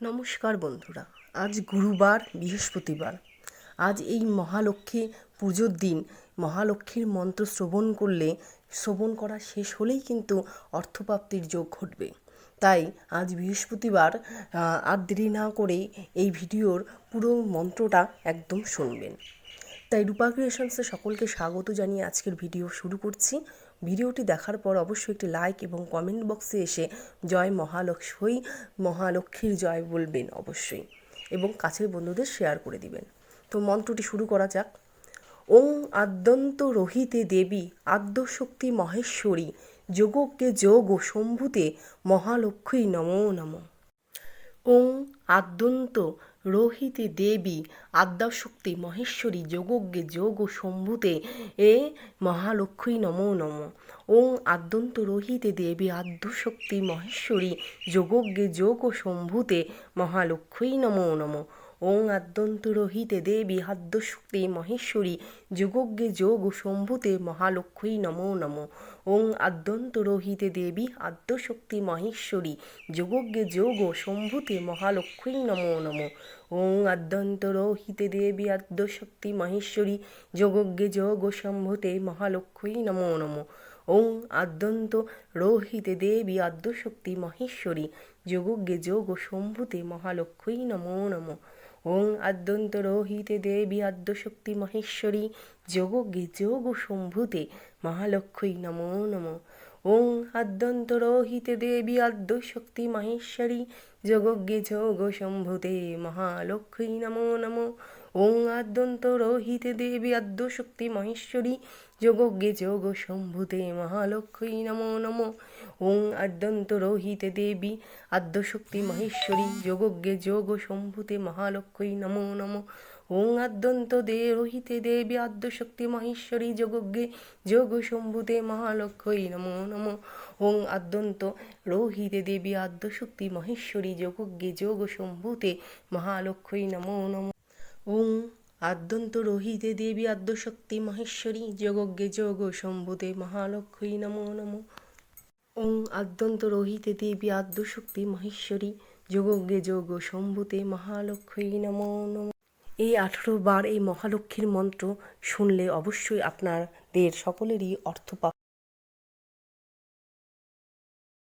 নমস্কার বন্ধুরা, আজ গুরুবার, বৃহস্পতিবার। আজ এই মহালক্ষ্মী পুজোর দিন, মহালক্ষ্মীর মন্ত্র শ্রবণ করলে, শ্রবণ করা শেষ হলেই কিন্তু অর্থপ্রাপ্তির যোগ ঘটবে। তাই আজ বৃহস্পতিবার আর দেরি না করে এই ভিডিওর পুরো মন্ত্রটা একদম শুনবেন। তাই রূপা ক্রিয়েশনসে সকলকে স্বাগত জানিয়ে আজকের ভিডিও শুরু করছি। ভিডিওটি দেখার পর অবশ্যই একটি লাইক এবং কমেন্ট বক্সে এসে জয় মহালক্ষ্মী, মহালক্ষ্মীর জয় বলবেন অবশ্যই এবং কাছের বন্ধুদের শেয়ার করে দিবেন। তো মন্ত্রটি শুরু করা যাক। ওং আদ্যন্ত রহিতে দেবী আদ্যশক্তি মহেশ্বরী যোগজ্ঞে যোগ ও শম্ভুতে মহালক্ষ্মী নমো নমঃ। ওং আদ্যন্ত রোহিতে দেবী, আদ্যাশক্তি, মহেশ্বরী যোগজ্ঞে যোগ ও শম্ভুতে এ মহালক্ষ্মী নমো নম। ওং আদ্যন্ত রোহিতে দেবী, আদ্যশক্তি, মহেশ্বরী যোগজ্ঞে যোগ ও শম্ভুতে মহালক্ষ্মী নমো নম। ওং আদ্যন্ত রোহিতে দেবী আদ্যশক্তি মহেশ্বরী, যোগজ্ঞে যোগ শম্ভুতে মহালক্ষ্মী নমো নম। ওং আদ্যন্ত রোহিতে দেবী আদ্যশক্তি মহেশ্বরী, যোগজ্ঞে যোগ শম্ভুতে মহালক্ষ্মী নমো নম। ওং আদ্যন্ত রোহিতে দেবী আদ্যশক্তি মহেশ্বরী, যোগজ্ঞে যোগ শম্ভুতে মহালক্ষ্মী নমো নম। ওং আদ্যন্ত রোহিতে দেবী আদ্যশক্তি মহেশ্বরী, যোগজ্ঞে যোগ শম্ভুতে মহালক্ষ্মী নমো নম। ওং আদ্যন্ত রোহিতে দেবী আদ্যশক্তি মহেশ্বরী যোগজ্ঞে যোগ শম্ভুতে মহালক্ষ্মী নমো নম। ওং আদ্যন্ত রোহিতে দেবী আদ্যশক্তি মহেশ্বরী যোগজ্ঞে যোগ শম্ভুতে মহালক্ষ্মী নমো নম। ওং আদ্যন্ত রোহিতে দেবী আদ্যশক্তি মহেশ্বরী। যোগজ্ঞে যোগ শম্ভুতে মহালক্ষ্মী নমো নম। ওং আদ্যন্ত রোহিতে দেবী আদ্যশক্তি মহেশ্বরী। যোগজ্ঞে যোগ শম্ভুতে মহালক্ষ্মী নমো নম। ওং আদ্যন্ত দে রোহিতে দেবী আদ্যশক্তি মহেশ্বরী। যোগজ্ঞে যোগ শম্ভুতে মহালক্ষ্মী নমো নম। ওং আদ্যন্ত রোহিতে দেবী আদ্যশক্তি মহেশ্বরী। যোগজ্ঞে যোগ ও শম্ভুতে মহালক্ষ্মী নমো নম। ওং আদ্যন্ত রোহিতে দেবী আদ্যশক্তি মহেশ্বরী যোগজ্ঞে যোগ শম্ভুতে মহালক্ষ্মী নমো নম। ওং আদ্যন্ত রোহিতে দেবী আদ্যশক্তি মহেশ্বরী যোগজ্ঞে যোগ শম্ভুতে মহালক্ষ্মী নমো নম। এই আঠেরো বার এই মহালক্ষ্মীর মন্ত্র শুনলে অবশ্যই আপনাদের সকলেরই অর্থ